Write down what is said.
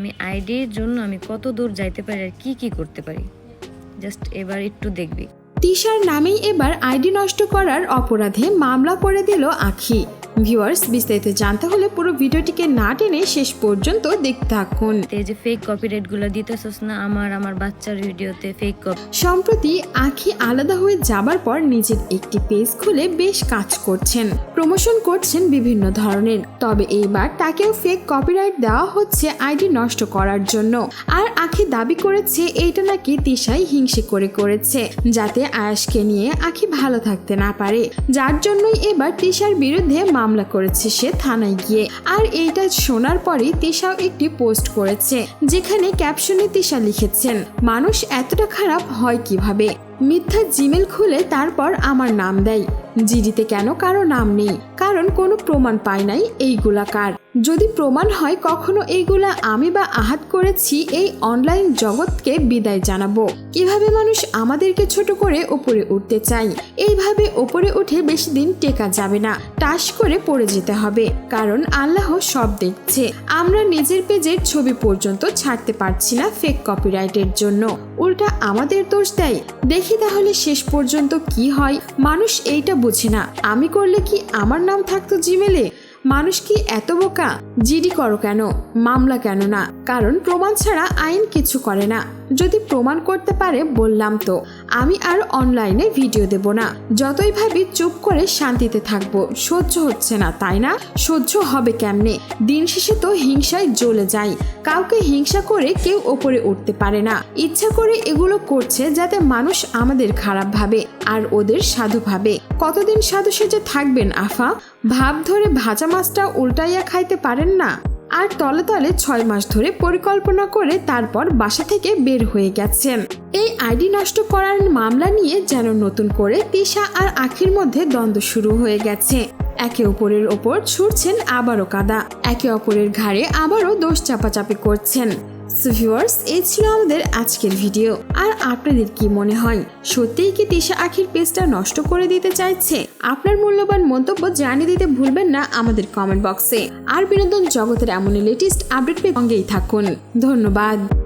আমি আইডির জন্য আমি কত দূর যাইতে পারি আর কি কি করতে পারি? জাস্ট এবার একটু দেখবি। তিশার নামেই এবার আইডি নষ্ট করার অপরাধে মামলা করে দিল আখি। ভিউয়ার্স বিস্তারিত জানতে হলে পুরো ভিডিওটিকে না টেনে শেষ পর্যন্ত দেখতে থাকুন। এই যে ফেক কপিরাইটগুলো দিতেছস না আমার আমার বাচ্চার ভিডিওতে ফেক কপি সম্প্রতি আখি আলাদা হয়ে যাবার পর নিজের একটি পেজ খুলে বেশ কাজ করছেন। প্রমোশন করছেন বিভিন্ন ধরনের। তবে এইবার তাকেও ফেক কপিরাইট দেওয়া হচ্ছে আইডি নষ্ট করার জন্য। আর আখি দাবি করেছে এইটা নাকি তিশাই হিংসে করে করেছে যাতে আয়াসকে নিয়ে আখি ভালো থাকতে না পারে। যার জন্যই এবার তিশার বিরুদ্ধে মামলা করেছে সে থানায় গিয়ে। আর এইটা শোনার পরে তিশাও একটি পোস্ট করেছে, যেখানে ক্যাপশনে তিশা লিখেছেন, মানুষ এতটা খারাপ হয় কীভাবে? মিথ্যা জিমেল খুলে তারপর আমার নাম দেয়। জিডিতে কেন কারও নাম নেই? কারণ কোনো প্রমাণ পায় নাই এইগুলা কার যদি প্রমাণ হয় কখনো এইগুলা আমি বা আহাত করেছি, এই অনলাইন জগৎকে বিদায় জানাব। কীভাবে মানুষ আমাদেরকে ছোট করে ওপরে উঠতে চাই এইভাবে ওপরে উঠে বেশি দিন টেকা যাবে না। টাস করে পড়ে যেতে হবে। কারণ আল্লাহ সব দেখছে। আমরা নিজের পেজের ছবি পর্যন্ত ছাড়তে পারছি না ফেক কপিরাইটের জন্য। উল্টা আমাদের দোষ দেয়। দেখি তাহলে শেষ পর্যন্ত কি হয়? মানুষ এইটা বুঝে না। আমি করলে কি আমার নাম থাকতো জিমেলে মানুষ কি এত বোকা? জিডি করো কেন? মামলা কেন না? কারণ প্রমাণ ছাড়া আইন কিছু করে না। যদি প্রমাণ করতে পারে, বললাম তো। আমি আর অনলাইনে ভিডিও দেব না। যতই ভাবি চুপ করে শান্তিতে থাকব, সহ্য হচ্ছে না, তাই না? সহ্য হবে কেমনে? দিন শেষে তো হিংসায় জ্বলে যায় কাউকে হিংসা করে কেউ ওপরে উঠতে পারে না। ইচ্ছা করে এগুলো করছে যাতে মানুষ আমাদের খারাপ ভাবে আর ওদের সাধু ভাবে। কতদিন সাধু সেজে থাকবেন, আফা? ভাব ধরে ভাজা মাছটা উল্টাইয়া খাইতে পারেন না। আর তলে তলে ছয় মাস ধরে পরিকল্পনা করে তারপর বাসা থেকে বের হয়ে গেছেন। এই আইডি নষ্ট করার মামলা নিয়ে যেন নতুন করে তিশা আর আখির মধ্যে দ্বন্দ্ব শুরু হয়ে গেছে। একে অপরের ওপর ছুটছেন আবারও কাদা। একে অপরের ঘাড়ে আবারও দোষ চাপাচাপি করছেন। ভিউয়ার্স এই ছিল আমাদের আজকের ভিডিও আর আপনাদের কি মনে হয়? সত্যিই কি তিশা আখির পেজটা নষ্ট করে দিতে চাইছে? আপনার মূল্যবান মন্তব্য জানিয়ে দিতে ভুলবেন না আমাদের কমেন্ট বক্সে আর বিনোদন জগতের এমন লেটেস্ট আপডেট পেয়ে সঙ্গেই থাকুন। ধন্যবাদ।